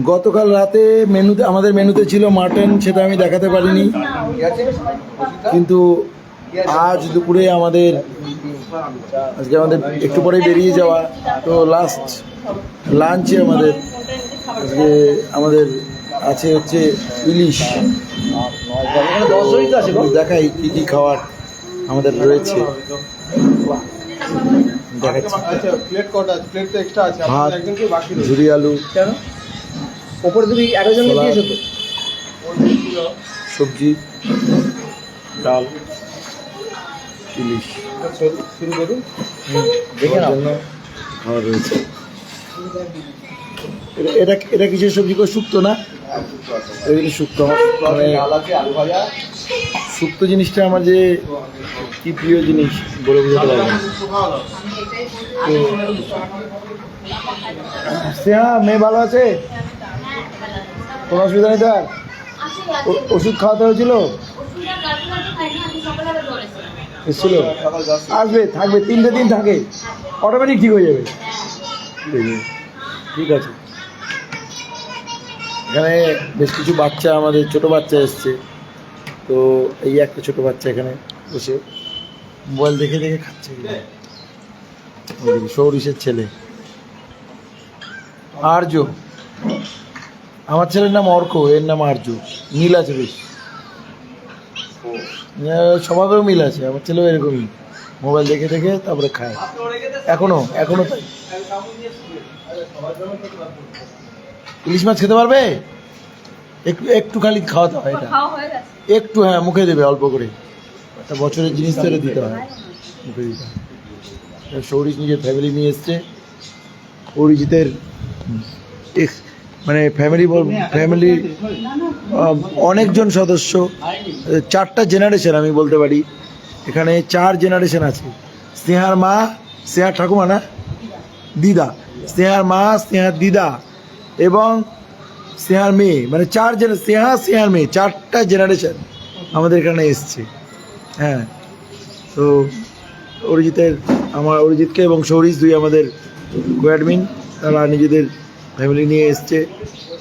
গতকাল রাতে মেনুতে আমাদের মেনুতে ছিল মাটন সেটা আমি দেখাতে পারিনি। কিন্তু আজ দুপুরে আমাদের আজকে আমাদের একটু পরে বেরিয়ে যাওয়া। তো লাস্ট লাঞ্চে আমাদের আজকে আমাদের আছে হচ্ছে ইলিশ। দেখাই কী কী খাবার আমাদের রয়েছে। দেখাচ্ছি। আচ্ছা প্লেট কটা? আছে প্লেট তো এক্সট্রা আছে। ভাত ঝুরি আলু। কেন? ওপরে তুমি একজন ছোলা। দিয়েছ তো? সবজি ডাল ইলিশ শুরু- করুন। দেখে নাও। খাবার রয়েছে। এটা- এটা এটা কিসের সবজি করে শুক্তো না? এগুলি শুক্তো আমার মানে শুক্তো জিনিসটা আমার যে কি প্রিয় জিনিস বলে বোঝাতে পারব না। স্নেহা মেয়ে ভালো আছে? কোনো অসুবিধা নেই তার ও- ওষুধ খাওয়াতে হয়েছিল? এসেছিল? আসবে থাকবে তিনটে দিন থাকে। অটোমেটিক ঠিক হয়ে যাবে। ঠিক আছে। এখানে বেশ কিছু বাচ্চা আমাদের ছোট বাচ্চা এসছে। তো এই একটা ছোট বাচ্চা এখানে বসে। মোবাইল দেখে দেখে খাচ্ছে। সৌরিশের ছেলে। আর্য আমার ছেলের নাম অর্ক এর নাম আর্য মিল আছে বেশ। স্বভাবেও মিল আছে আমার ছেলেও এরকমই। মোবাইল দেখে দেখে তারপরে খায়। এখনও এখনও তাই ইলিশ মাছ খেতে পারবে? একটু একটু খালি খাওয়াতে হয় এটা। খাওয়া হয়ে গেছে। একটু হ্যাঁ মুখে দেবে অল্প করে। একটা বছরের জিনিস ধরে দিতে হয়। মুখে দিতে হয়। সৌরিশ নিজের ফ্যামিলি নিয়ে এসছে। অরিজিতের মানে ফ্যামিলি ফ্যামিলি অনেকজন সদস্য, চারটা জেনারেশন আমি বলতে পারি। এখানে চার জেনারেশন আছে। স্নেহার মা, স্নেহার ঠাকুমা না? দিদা। স্নেহার মা, স্নেহার দিদা এবং স্নেহার মেয়ে। মানে চার জেনে স্নেহা, স্নেহার মেয়ে, চারটা জেনারেশন আমাদের এখানে এসছে। হ্যাঁ। তো অরিজিতের আমার অরিজিৎকে এবং সৌরিশ দুই আমাদের কোয়াডমিন তারা নিজেদের ফ্যামিলি নিয়ে এসছে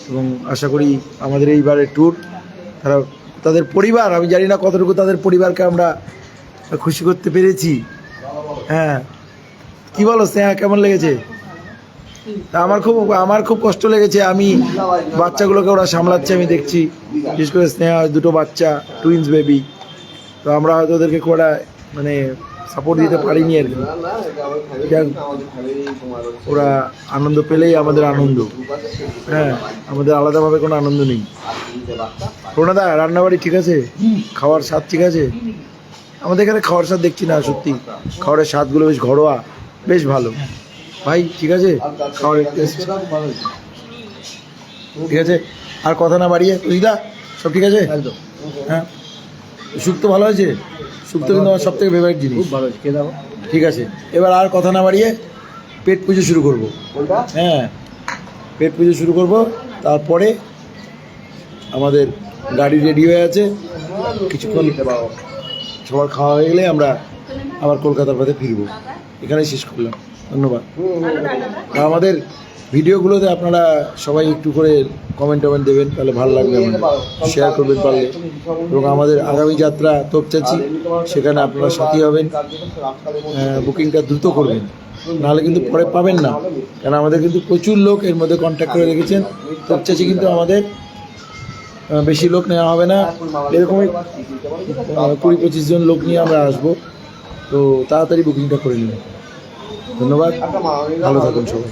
এবং আশা করি আমাদের এইবারের ট্যুর তারা, তাদের পরিবার, আমি জানি না কতটুকু তাদের পরিবারকে আমরা খুশি করতে পেরেছি। হ্যাঁ। কি বলো স্নেহা, কেমন লেগেছে? আমার খুব আমার খুব কষ্ট লেগেছে। আমি বাচ্চাগুলোকে ওরা সামলাচ্ছে, আমি দেখছি। বিশেষ করে স্নেহা, দুটো বাচ্চা টুইন্স বেবি তো আমরা হয়তো ওদেরকে খুব মানে সাপোর্ট দিতে পারিনি আর কি। যাক। ওরা আনন্দ পেলেই আমাদের আনন্দ। হ্যাঁ আমাদের আলাদাভাবে কোনো আনন্দ নেই। প্রণাদা রান্নাবাড়ি ঠিক আছে? খাওয়ার স্বাদ ঠিক আছে? আমাদের এখানে খাওয়ার স্বাদ দেখছি না সত্যি। খাওয়ারের স্বাদগুলো বেশ ঘরোয়া বেশ ভালো। ভাই ঠিক আছে? খাওয়ারের টেস্ট ঠিক আছে? আর কথা না বাড়িয়ে বুঝলা সব ঠিক আছে? হ্যাঁ? শুক্তো ভালো আছে? শুক্তো কিন্তু আমার সব থেকে ফেভারিট জিনিস। খুব ভালো খেয়ে দাও ঠিক আছে এবার আর কথা না বাড়িয়ে পেট পুজো শুরু করব। হ্যাঁ পেট পুজো শুরু করব। তারপরে আমাদের গাড়ি রেডি হয়ে আছে। কিছুক্ষণ সবার খাওয়া হয়ে গেলে আমরা আবার কলকাতার পথে ফিরবো। এখানেই শেষ করলাম। ধন্যবাদ। আমাদের ভিডিওগুলোতে আপনারা সবাই একটু করে কমেন্ট টমেন্ট দেবেন, তাহলে ভালো লাগবে আমাদের। শেয়ার করবেন পারলে। এবং আমাদের আগামী যাত্রা তোপচাচি সেখানে আপনারা সাথী হবেন। বুকিংটা দ্রুত করবেন। নাহলে কিন্তু পরে পাবেন না। কারণ আমাদের কিন্তু প্রচুর লোক এর মধ্যে কন্ট্যাক্ট করে রেখেছেন। তোপচাচি কিন্তু আমাদের বেশি লোক নেওয়া হবে না। এরকমই কুড়ি পঁচিশ জন লোক নিয়ে আমরা আসব। তো তাড়াতাড়ি বুকিংটা করে নিন। ধন্যবাদ। ভালো থাকুন সবাই।